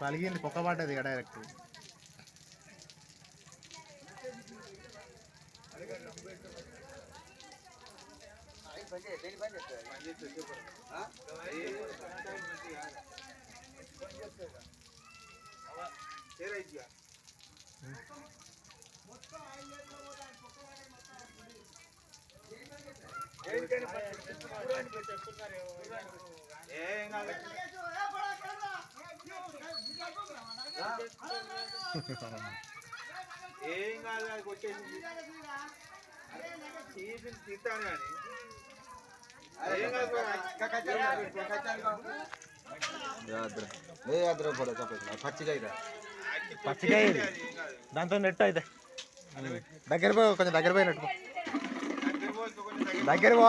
పలిగింది పొక్క పడ్డది ఇక డైరెక్ట్ ఏం కాదు. అది కొట్టేసింది. తీసి తీస్తాను కానీ ఏం కాదు పచ్చిగా. దాంతో నెట్ అయితే. దగ్గర పో కొంచెం దగ్గర పోయినట్టు దగ్గర పో.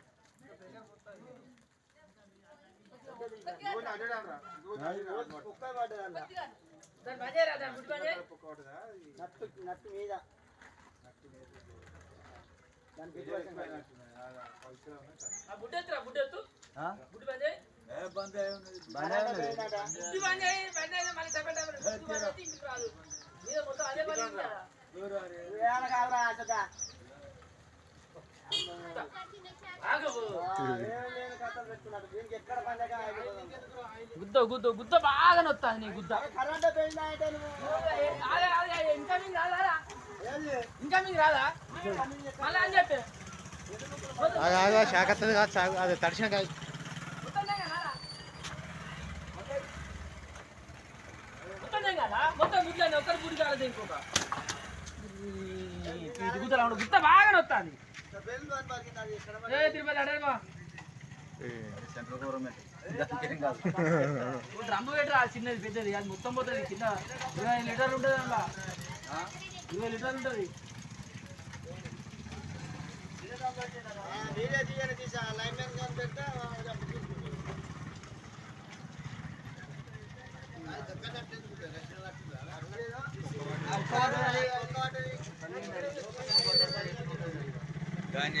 నట్టు మీద ఎక్కడ పండగ గుద్ద గుద్ద గుద్ద బాగా నొత్తాది నీ గుద్ద ఇన్కమింగ్ రాదా ఇన్కమింగ్ రాదా మళ్ళీ అని చెప్పి కాదు అది తడిసిన మొత్తం కదా గుద్దని ఒక్కరి గుడి కాలేదు ఇంకొక గుద్ద బాగా నొత్తాది సెంట్రల్ గవర్నమెంట్ డ్రమ్ము పెట్టరా చిన్నది పెద్దది. అది మొత్తం పోతుంది కింద ఇరవై లీటర్లు ఉంటుంది అందులో ఇరవై లీటర్లు ఉంటుంది. తీసా. లైన్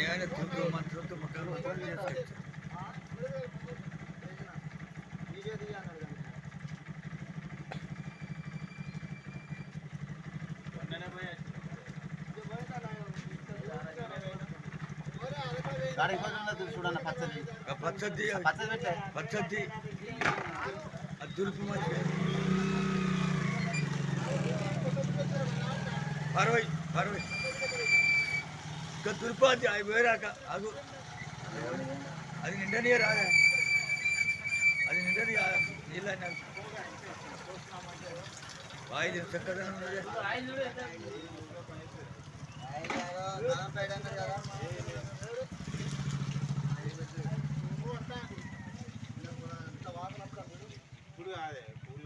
మ్యాన్ గాని పెడితే దాన్ని ఏమైనా తుండు మంత్రంతో ముక్కలు వీడియో తీయన్నాడు చూడన్న పచ్చది పచ్చది పచ్చది పెట్టే పచ్చది అది ఇంకా దులుపు అవి పోయాక అగు అది నిండని రాదా అది నిండని నీళ్ళ వాయిది చక్కదనం ఆయన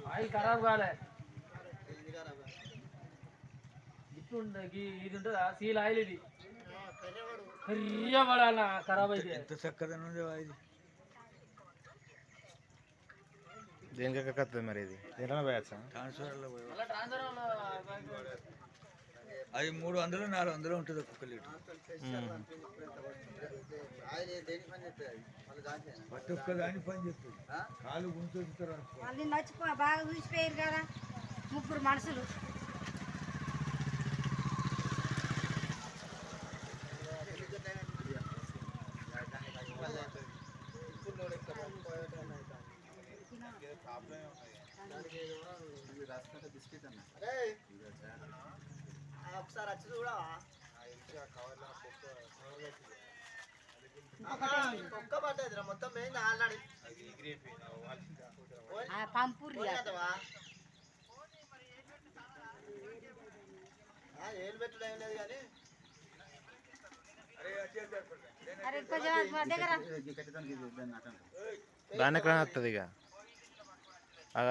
ఆయిల్ ఖరాబ్ కాలే. ఇప్పుడు ఇది ఉంటుందా? సీల్ ఆయిల్ ఇది. ఖరాబ్ అయితే. ఎంత చక్కదనం ఉంది వాయిది దేనికి ఎక్కతుంది మరి ఇది? పోయచ్చా? ట్రాన్స్ఫర్లో అది మూడు వందలు నాలుగు వందలు ఉంటుంది ఒక్కొక్క లీటర్. ప్రతి ఒక్క దాని పని చేస్తుంది కాలు గుంచుతారు నచ్చిపో బాగా చూసిపోయారు కదా ముగ్గురు మనుషులు. ఒకసారి వచ్చి చూడవా ఒక్క పడ్డది మొత్తం మెయిన్ ఆల్రెడీ అది ఏళ్ళు ఏం లేదు కానీ దాన్ని ఎక్కడ వస్తుంది ఇక.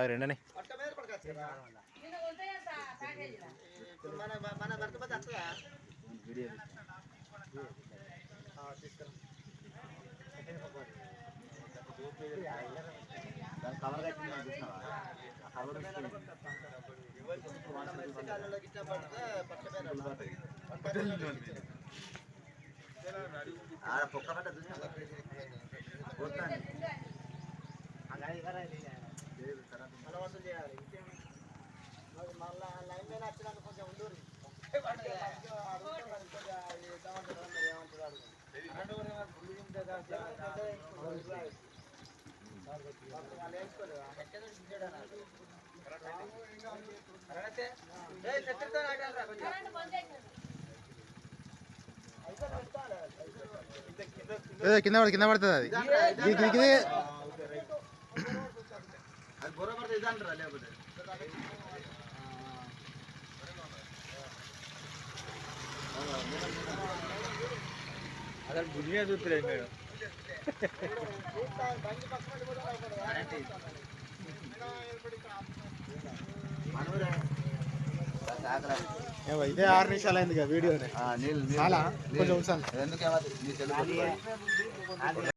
రెండని పట్ట మీద పడకొచ్చు కదా ఇప్పుడు ఆ, తీసుకురా మన ఆడ పొక్క పట్ట చేయాలి లైన్ మీద వచ్చినాక కొంచెం కింద కింద పడుతుంది అది. అది బొర్ర పడితే ఇది అంటారా లేకపోతే అసలు బుద్ధిగా చూస్తలేదు మేడం ఇదే ఆరు నిమిషాలు అయింది వీడియోనే. చాలా కొంచెం